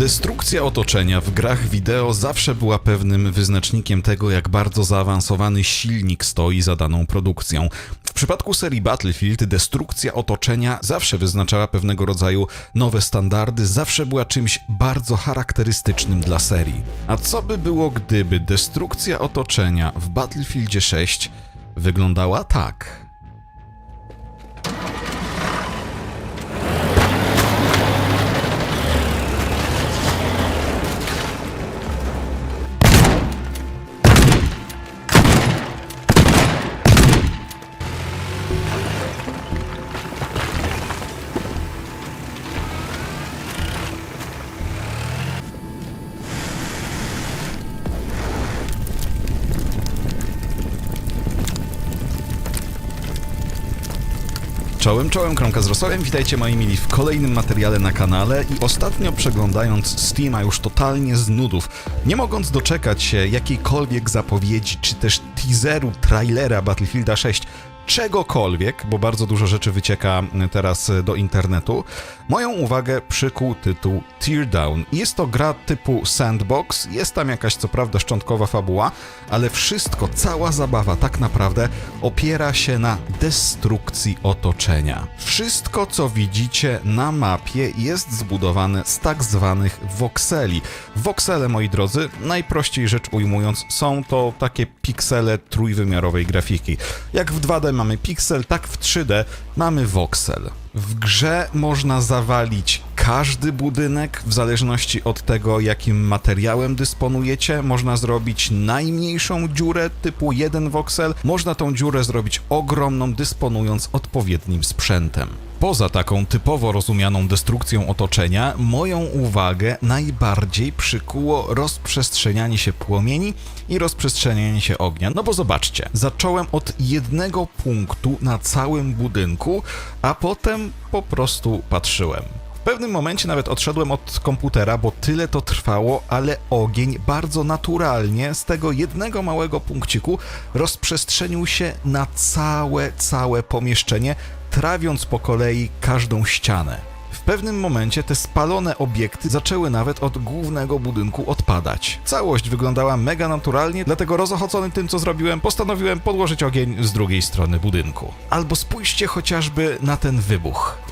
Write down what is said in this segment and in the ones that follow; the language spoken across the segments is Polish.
Destrukcja otoczenia w grach wideo zawsze była pewnym wyznacznikiem tego, jak bardzo zaawansowany silnik stoi za daną produkcją. W przypadku serii Battlefield destrukcja otoczenia zawsze wyznaczała pewnego rodzaju nowe standardy, zawsze była czymś bardzo charakterystycznym dla serii. A co by było, gdyby destrukcja otoczenia w Battlefieldzie 6 wyglądała tak? Czołem, czołem, Kromka z Rosołem, witajcie moi mili w kolejnym materiale na kanale i ostatnio przeglądając Steama już totalnie z nudów, nie mogąc doczekać się jakiejkolwiek zapowiedzi czy też teaseru, trailera Battlefielda 6, czegokolwiek, bo bardzo dużo rzeczy wycieka teraz do internetu, moją uwagę przykuł tytuł Teardown. Jest to gra typu sandbox, jest tam jakaś co prawda szczątkowa fabuła, ale wszystko, cała zabawa tak naprawdę opiera się na destrukcji otoczenia. Wszystko, co widzicie na mapie jest zbudowane z tak zwanych voxeli. Voxele, moi drodzy, najprościej rzecz ujmując, są to takie piksele trójwymiarowej grafiki. Jak w 2D mamy piksel, tak w 3D mamy voxel. W grze można zawalić każdy budynek w zależności od tego, jakim materiałem dysponujecie. Można zrobić najmniejszą dziurę typu 1 voxel, można tą dziurę zrobić ogromną, dysponując odpowiednim sprzętem. Poza taką typowo rozumianą destrukcją otoczenia, moją uwagę najbardziej przykuło rozprzestrzenianie się płomieni i rozprzestrzenianie się ognia. No bo zobaczcie, zacząłem od jednego punktu na całym budynku, a potem po prostu patrzyłem. W pewnym momencie nawet odszedłem od komputera, bo tyle to trwało, ale ogień bardzo naturalnie z tego jednego małego punkciku rozprzestrzenił się na całe, całe pomieszczenie, trawiąc po kolei każdą ścianę. W pewnym momencie te spalone obiekty zaczęły nawet od głównego budynku odpadać. Całość wyglądała mega naturalnie, dlatego rozochocony tym, co zrobiłem, postanowiłem podłożyć ogień z drugiej strony budynku. Albo spójrzcie chociażby na ten wybuch.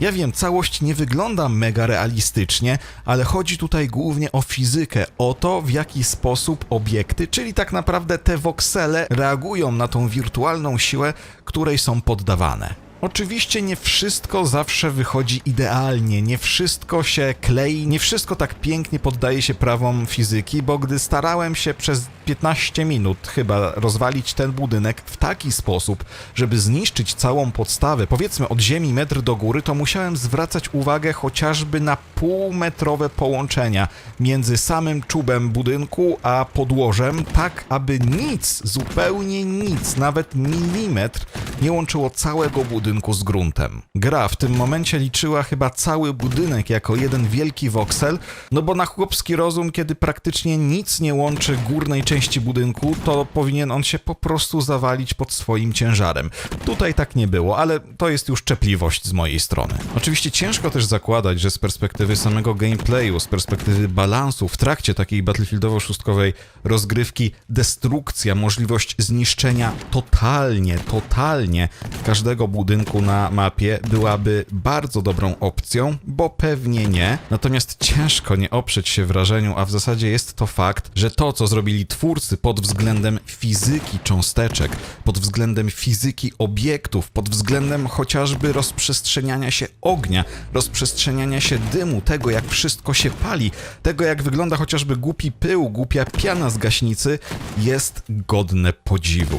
Ja wiem, całość nie wygląda mega realistycznie, ale chodzi tutaj głównie o fizykę, o to, w jaki sposób obiekty, czyli tak naprawdę te voxele, reagują na tą wirtualną siłę, której są poddawane. Oczywiście nie wszystko zawsze wychodzi idealnie, nie wszystko się klei, nie wszystko tak pięknie poddaje się prawom fizyki, bo gdy starałem się przez 15 minut chyba rozwalić ten budynek w taki sposób, żeby zniszczyć całą podstawę, powiedzmy od ziemi metr do góry, to musiałem zwracać uwagę chociażby na półmetrowe połączenia między samym czubem budynku a podłożem, tak aby nic, zupełnie nic, nawet milimetr nie łączyło całego budynku z gruntem. Gra w tym momencie liczyła chyba cały budynek jako jeden wielki voxel, no bo na chłopski rozum, kiedy praktycznie nic nie łączy górnej części budynku, to powinien on się po prostu zawalić pod swoim ciężarem. Tutaj tak nie było, ale to jest już czepliwość z mojej strony. Oczywiście ciężko też zakładać, że z perspektywy samego gameplayu, z perspektywy balansu w trakcie takiej battlefieldowo-szóstkowej rozgrywki, destrukcja, możliwość zniszczenia totalnie, totalnie każdego budynku na mapie byłaby bardzo dobrą opcją, bo pewnie nie. Natomiast ciężko nie oprzeć się wrażeniu, a w zasadzie jest to fakt, że to, co zrobili twórcy pod względem fizyki cząsteczek, pod względem fizyki obiektów, pod względem chociażby rozprzestrzeniania się ognia, rozprzestrzeniania się dymu, tego jak wszystko się pali, tego jak wygląda chociażby głupi pył, głupia piana z gaśnicy, jest godne podziwu.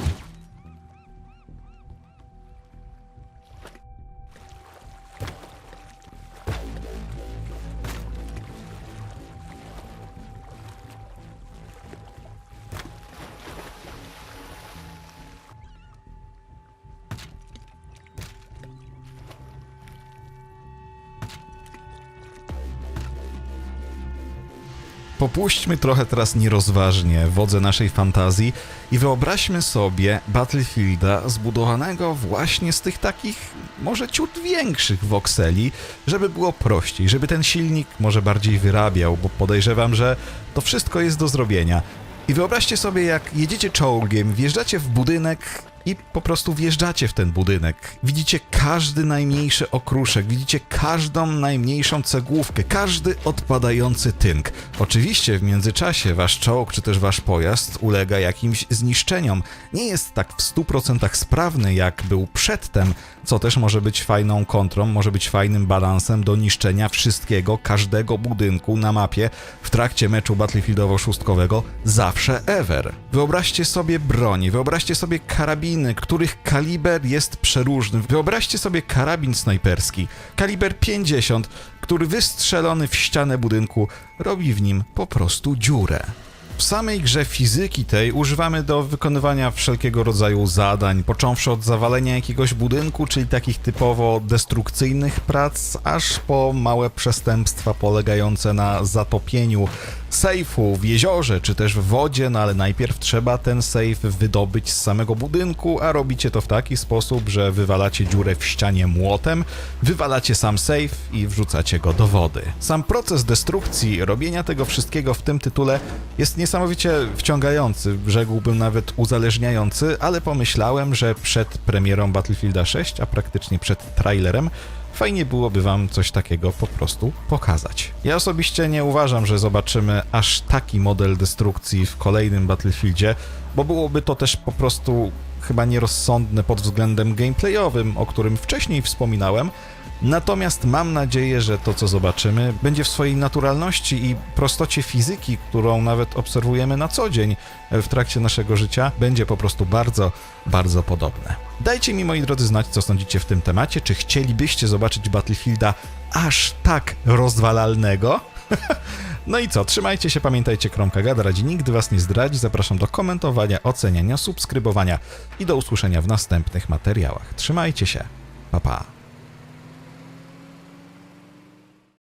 Popuśćmy trochę teraz nierozważnie wodze naszej fantazji i wyobraźmy sobie Battlefielda zbudowanego właśnie z tych takich może ciut większych wokseli, żeby było prościej, żeby ten silnik może bardziej wyrabiał, bo podejrzewam, że to wszystko jest do zrobienia. I wyobraźcie sobie, jak jedziecie czołgiem, wjeżdżacie w budynek i po prostu wjeżdżacie w ten budynek. Widzicie każdy najmniejszy okruszek, widzicie każdą najmniejszą cegłówkę, każdy odpadający tynk. Oczywiście w międzyczasie wasz czołg czy też wasz pojazd ulega jakimś zniszczeniom. Nie jest tak w 100% sprawny jak był przedtem, co też może być fajną kontrą, może być fajnym balansem do niszczenia wszystkiego, każdego budynku na mapie w trakcie meczu Battlefieldowo-szóstkowego zawsze ever. Wyobraźcie sobie broni, wyobraźcie sobie karabiny, których kaliber jest przeróżny. Wyobraźcie sobie karabin snajperski, kaliber 50, który wystrzelony w ścianę budynku robi w nim po prostu dziurę. W samej grze fizyki tej używamy do wykonywania wszelkiego rodzaju zadań, począwszy od zawalenia jakiegoś budynku, czyli takich typowo destrukcyjnych prac, aż po małe przestępstwa polegające na zatopieniu sejfu w jeziorze czy też w wodzie, no ale najpierw trzeba ten sejf wydobyć z samego budynku, a robicie to w taki sposób, że wywalacie dziurę w ścianie młotem, wywalacie sam sejf i wrzucacie go do wody. Sam proces destrukcji, robienia tego wszystkiego w tym tytule jest niesamowicie wciągający, rzekłbym nawet uzależniający, ale pomyślałem, że przed premierą Battlefielda 6, a praktycznie przed trailerem, fajnie byłoby wam coś takiego po prostu pokazać. Ja osobiście nie uważam, że zobaczymy aż taki model destrukcji w kolejnym Battlefieldzie, bo byłoby to też po prostu chyba nierozsądne pod względem gameplayowym, o którym wcześniej wspominałem. Natomiast mam nadzieję, że to, co zobaczymy, będzie w swojej naturalności i prostocie fizyki, którą nawet obserwujemy na co dzień w trakcie naszego życia, będzie po prostu bardzo, bardzo podobne. Dajcie mi, moi drodzy, znać, co sądzicie w tym temacie. Czy chcielibyście zobaczyć Battlefielda aż tak rozwalalnego? No i co, trzymajcie się, pamiętajcie, Kromka Gada radzi nigdy was nie zdradzi. Zapraszam do komentowania, oceniania, subskrybowania i do usłyszenia w następnych materiałach. Trzymajcie się, pa pa.